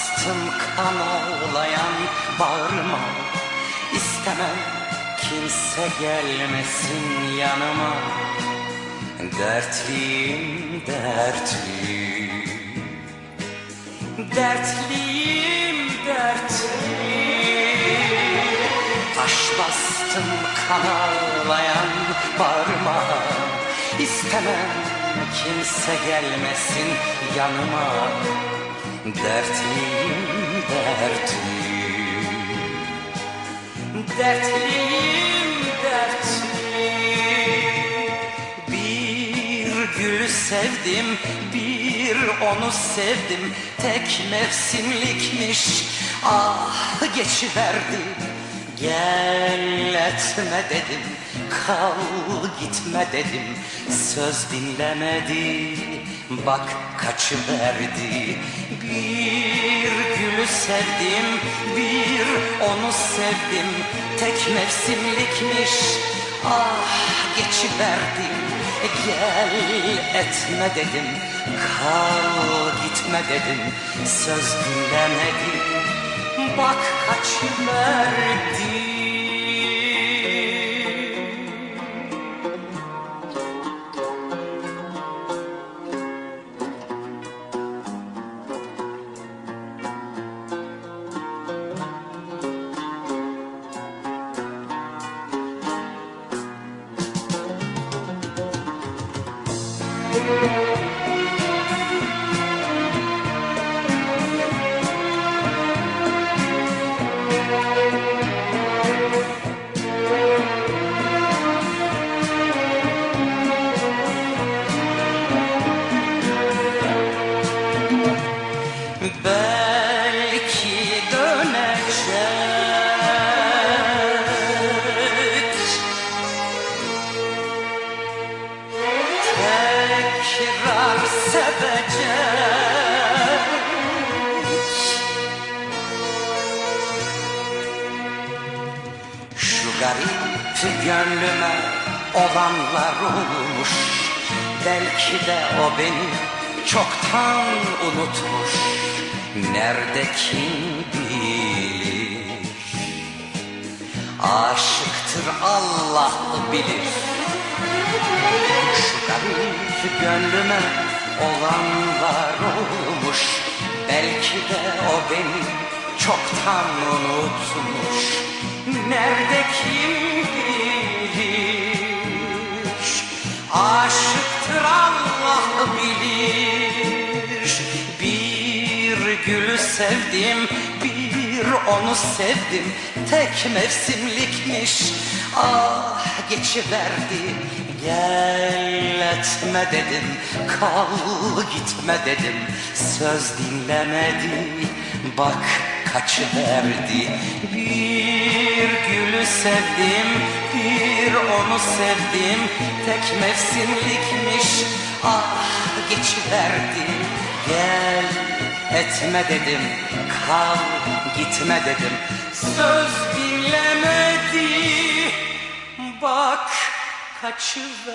Bastım kan ağlayan bağrıma. İstemem kimse gelmesin yanıma. Dertliyim dertli Dertliyim dertli Taş bastım kan ağlayan bağrıma. İstemem kimse gelmesin yanıma Dertliyim dertli Dertliyim dertli Bir gülü sevdim bir onu sevdim. Tek mevsimlikmiş ah geçiverdi Gel etme dedim kal gitme dedim. Söz dinlemedi bak kaçıverdi Bir gülü sevdim bir onu sevdim. Tek mevsimlikmiş ah geçiverdi Gel etme dedim kal gitme dedim. Söz dinlemedi bak Belki Tekrar sevecek Şu garip gönlüme olanlar olmuş. Belki de o beni çoktan unutmuş. Nerede kim bilir? Aşıktır Allah bilir Garip gönlüme olanlar olmuş. Belki de o beni çoktan unutmuş. Nerede kim bilir? Aşıktır Allah bilir. Bir gülü sevdim bir onu sevdim. Tek mevsimlikmiş ah geçiverdi. Gel etme dedim kal gitme dedim. Söz dinlemedi bak kaçıverdi. Bir gülü sevdim bir onu sevdim. Tek mevsimlikmiş ah geçiverdi. Gel etme dedim kal gitme dedim. Söz dinlemedi bak kaçıverdi